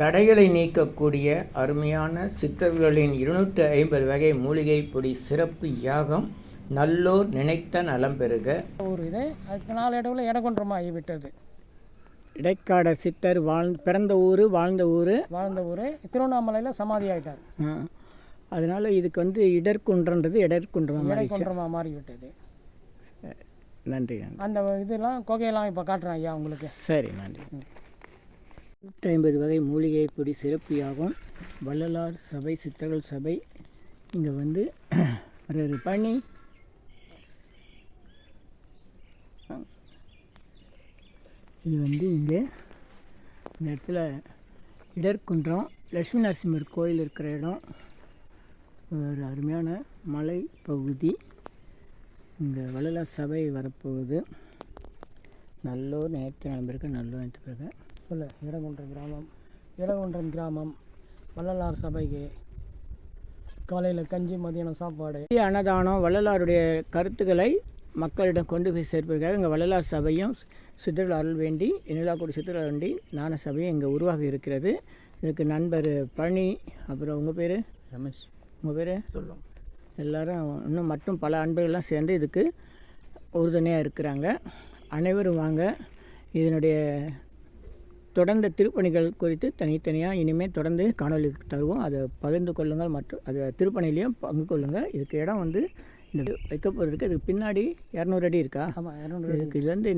தடைகளை நீக்கக்கூடிய அருமையான சித்தர்களின் இருநூற்றி ஐம்பது வகை மூலிகை பொடி சிறப்பு யாகம் நல்லோர் நினைத்த நலம் பெறுக. ஒரு இது அதுக்கு நாளடைவில் இடகுன்றமாக ஆகிவிட்டது இடைக்காட சித்தர் வாழ் பிறந்த ஊர் வாழ்ந்த ஊர். வாழ்ந்த ஊர் திருவண்ணாமலையில் சமாதி ஆகிட்டார் அதனால் இதுக்கு வந்து இடர்குன்றன்றது இடர்குன்றம் இடைக்குன்றமாக மாறிவிட்டது நன்றி அந்த இதெல்லாம் கொகையெல்லாம் இப்போ காட்டுறேன் ஐயா உங்களுக்கு. சரி நன்றி. ஐம்பது வகை மூலிகை பொடி சிறப்பு யாகம். வள்ளலார் சபை சித்தர்கள் சபை. இங்கே வந்து ஒரு ஒரு பழனி இது வந்து இங்கே இந்த இடத்துல இடர்குன்றம். லட்சுமி நரசிம்மர் கோயில் இருக்கிற இடம். ஒரு அருமையான மலை பகுதி. இங்கே வள்ளலார் சபை வரப்போகுது. நல்லோர் நேற்று நண்பருக்கு நல்லோர் நினைத்த பிறகு. சொல்லு இடகுன்றம் கிராமம் இடகுன்றம் கிராமம் வள்ளலார் சபைக்கு காலையில் கஞ்சி மதியானம் சாப்பாடு. அன்னதானம் வள்ளலாருடைய கருத்துக்களை மக்களிடம் கொண்டு போய் சேர்ப்பதற்காக இங்கே வள்ளலார் சபையும் சித்தர்கள் அருள் வேண்டி இனிலாக்குடி அருள் வேண்டி ஞான சபையும் இங்கே உருவாகி இருக்கிறது. இதுக்கு நண்பர் பழனி அப்புறம் உங்கள் பேர்? ரமேஷ். உங்கள் பேர்? சொல்லும் எல்லாரும் இன்னும் மற்றும் பல அன்பர்கள்லாம் சேர்ந்து இதுக்கு உறுதுணையாக இருக்கிறாங்க. அனைவரும் வாங்க இதனுடைய தொடர்ந்த திருப்பணிகள் குறித்து தனித்தனியாக இனிமேல் தொடர்ந்து காணொலி தருவோம். அதை பகிர்ந்து கொள்ளுங்கள் மற்றும் அது திருப்பணிலையும் பங்கு கொள்ளுங்கள். இதுக்கு இடம் வந்து இந்த வைக்க போகிறதுக்கு அதுக்கு பின்னாடி இரநூறு அடி இருக்கா? ஆமாம் இரநூறு இதுக்கு இதுலேருந்து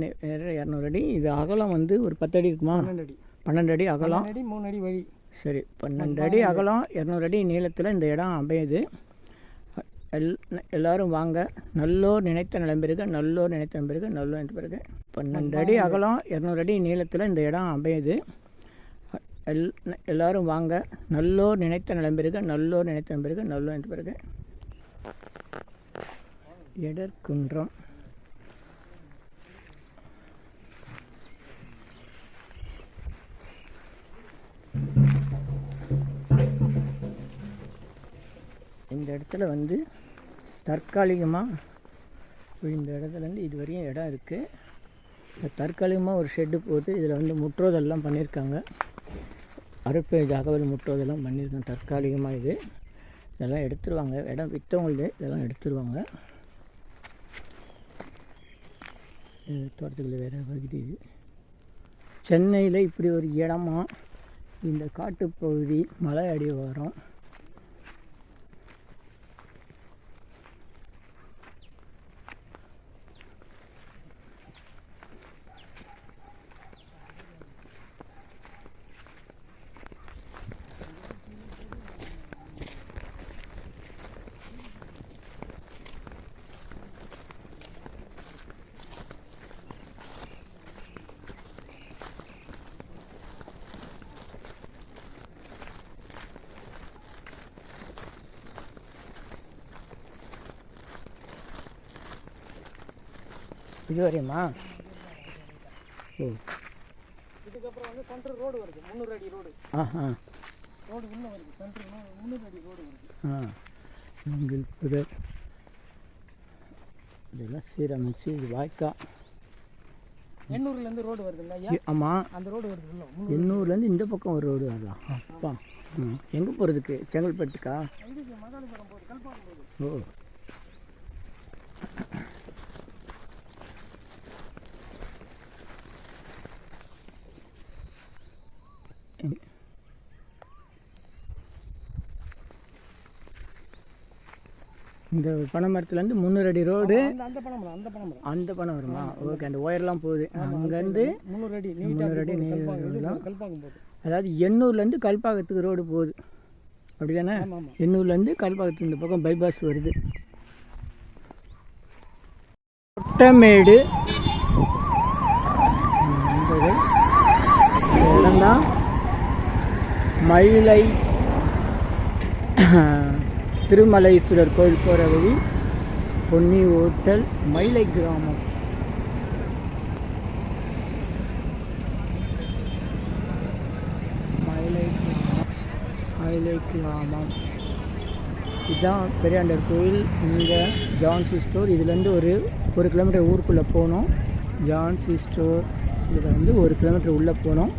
இரநூறு அடி. இது அகலம் வந்து ஒரு பத்து அடி இருக்குமா? பன்னெண்டு அடி. பன்னெண்டு அடி அகலம். மூணு அடி வழி. சரி பன்னெண்டு அடி. அகலம் இரநூறு அடி நீளத்தில் இந்த இடம் அமையுது. எல் எல்லாரும் வாங்க. நல்லோர் நினைத்த நலம்பெருக நல்லோர் நினைத்த நம்பெருக நல்லோர் நினைத்த பிறகு. பன்னெண்டு அடி அகலம் இரநூறு அடி நீளத்தில் இந்த இடம் அமையுது. எல் எல்லாரும் வாங்க. நல்லோர் நினைத்த நலம்பெருக நல்லோர் நினைத்த நம்பெருக நல்லோர் நினைத்த பிறகு. எடற்குன்றம். இந்த இடத்துல வந்து தற்காலிகமாக இந்த இடத்துலேருந்து இது வரையும் இடம் இருக்குது தற்காலிகமாக ஒரு ஷெட்டு போட்டு இதில் வந்து முற்றோதெல்லாம் பண்ணியிருக்காங்க அறுப்பை தகவல் முற்றோதெல்லாம் பண்ணியிருக்காங்க தற்காலிகமாக இது. இதெல்லாம் எடுத்துருவாங்க. இடம் விற்றவங்களே இதெல்லாம் எடுத்துருவாங்க. தோட்டத்துக்குள்ள வேறு பகுதி சென்னையில் இப்படி ஒரு இடமா இந்த காட்டுப்பகுதி மலை அடி அடிவாரம் இது வரையுமா ஓ. இதுக்கப்புறம் வந்து சென்ட்ரு ரோடு வருது முந்நூறு அடி ரோடு ஆஹா. ரோடு உள்ளே வருது சென்ட்ரு முந்நூறு அடி ரோடு வருது. ஆ. உங்கள் புதர் இதெல்லாம் சீரமைச்சு இது வாய்க்கா. எண்ணூர்லேருந்து ரோடு வருதுல்ல ஐயா? ஆமாம் அந்த ரோடு வருது இல்லை எண்ணூர்லேருந்து இந்த பக்கம் ஒரு ரோடு அதான். அப்பா. ம். எங்கே போகிறதுக்கு செங்கல்பட்டுக்கா? ஓ. இந்த பனைமரத்துலேருந்து முந்நூறு அடி ரோடு அந்த பணம் அந்த பணம் அந்த பணம் வருமா ஓகே அந்த ஒயர்லாம் போகுது. அங்கேருந்து முந்நூறு அடி முந்நூறு அடி கல்பாக்கம் போகுது. அதாவது எண்ணூர்லேருந்து கல்பாக்கத்துக்கு ரோடு போகுது. அப்படி தானே? எண்ணூர்லேருந்து கல்பாக்கத்துக்கு இந்த பக்கம் பைபாஸ் வருது. இந்த இடம்தான் மயிலை திருமலைஸ்வரர் கோயில் போகிற வழி பொன்னி ஓட்டல் மயிலை கிராமம். மயிலை மயிலை கிராமம். இதுதான் பெரியாண்டர் கோயில். இங்கே ஜான்சி ஸ்டோர். இதுலேருந்து ஒரு ஒரு கிலோமீட்டர் ஊருக்குள்ளே போனோம். ஜான்சி ஸ்டோர். இதில் வந்து ஒரு கிலோமீட்டர் உள்ளே போனோம்.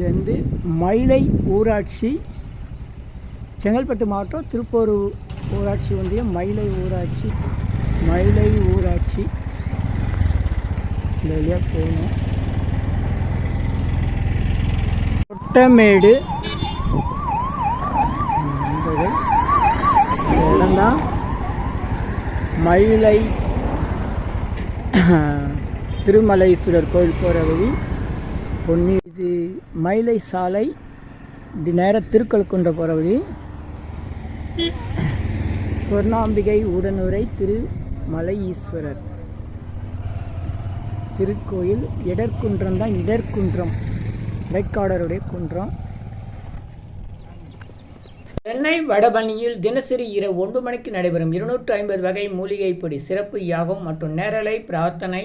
இது வந்து மயிலை ஊராட்சி செங்கல்பட்டு மாவட்டம் திருப்பூர் ஊராட்சி ஒன்றியம் மயிலை ஊராட்சி மயிலை ஊராட்சி. இந்த வழியாக போகணும். கொட்டமேடு. என்பது இடம்தான் மயிலை திருமலைஸ்வரர் கோயில் போகிற வழி. பொன்னி இது மயிலை சாலை இது நேராக திருக்கழுக்குன்ற போகிற வழி. ஸ்வர்ணாம்பிகை உடனுரை திருமலை ஈஸ்வரர் திருக்கோயில் இடர்குன்றம் தான் இடர்குன்றம் இடைக்காடருடைய குன்றம். சென்னை வடபணியில் தினசரி இரவு ஒன்பது மணிக்கு நடைபெறும் இருநூற்று ஐம்பது வகை மூலிகை பொடி சிறப்பு யாகம் மற்றும் நேரலை பிரார்த்தனை